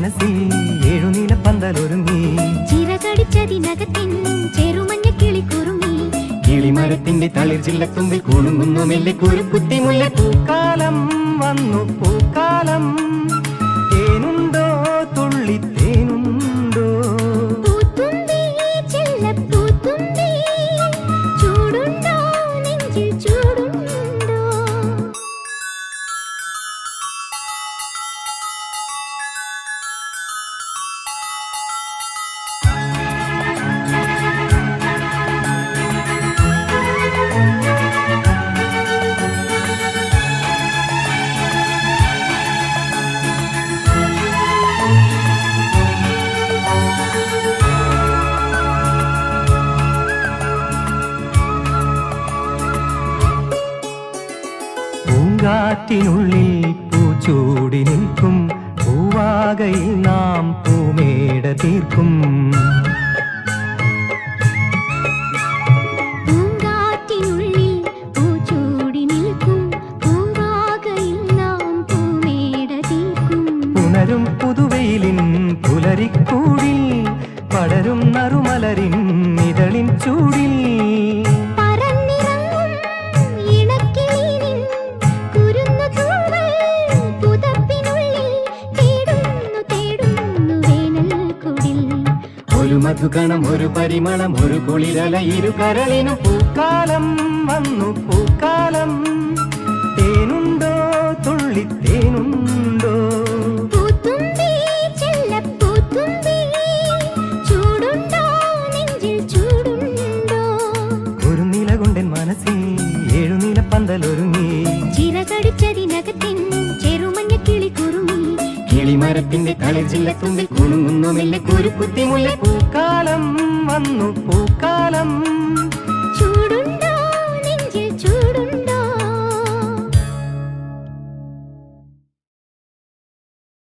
മനസ്സിൽ ഏഴുനീല പന്തലൊരുങ്ങി. ചിറകടിച്ചതിനകത്തിൻ ചെറുമഞ്ഞ കിളിക്കുറുങ്ങി കിളിമരത്തിന്റെ തളിർ ചില്ലത്തുമ്പിൽ കുണുങ്ങുന്നു മെല്ലെ കുരുക്കുത്തി മുല്ല പൂക്കാലം വന്നു പൂക്കാലം. പൂങ്കാറ്റിനുള്ളിൽ പൂച്ചൂടി നിൽക്കും. പൂവാകയിൽ നാം പൂമേട തീർക്കും. പുലരിക്കൂടി പുണരും പുതുവെയിലിൻ പുലരിക്കൂടിൽ പടരും നറുമലരിൻ ഇതളിൻ ചൂടിൽ. ഒരു മധുകണം ഒരു പരിമളം ഒരു കുളിരല ഇരു കരളിനും പൂക്കാലം വന്നു പൂക്കാലം. തേനുണ്ടോ തുള്ളി തേനുണ്ടോ? ഒരു നിലകൊണ്ടൻ മനസ്സിൽ ഏഴുനില പന്തലൊരുങ്ങി ചിറകടിച്ചതിനകത്തിൻ ചെറുമഞ്ഞ കിളി കിളിമരത്തിന്റെ തളിർ തുമ്പിൽ കുണുങ്ങുന്നുമില്ല കുരുക്കുത്തി മുല്ല പൂക്കാലം വന്നു പൂക്കാലം.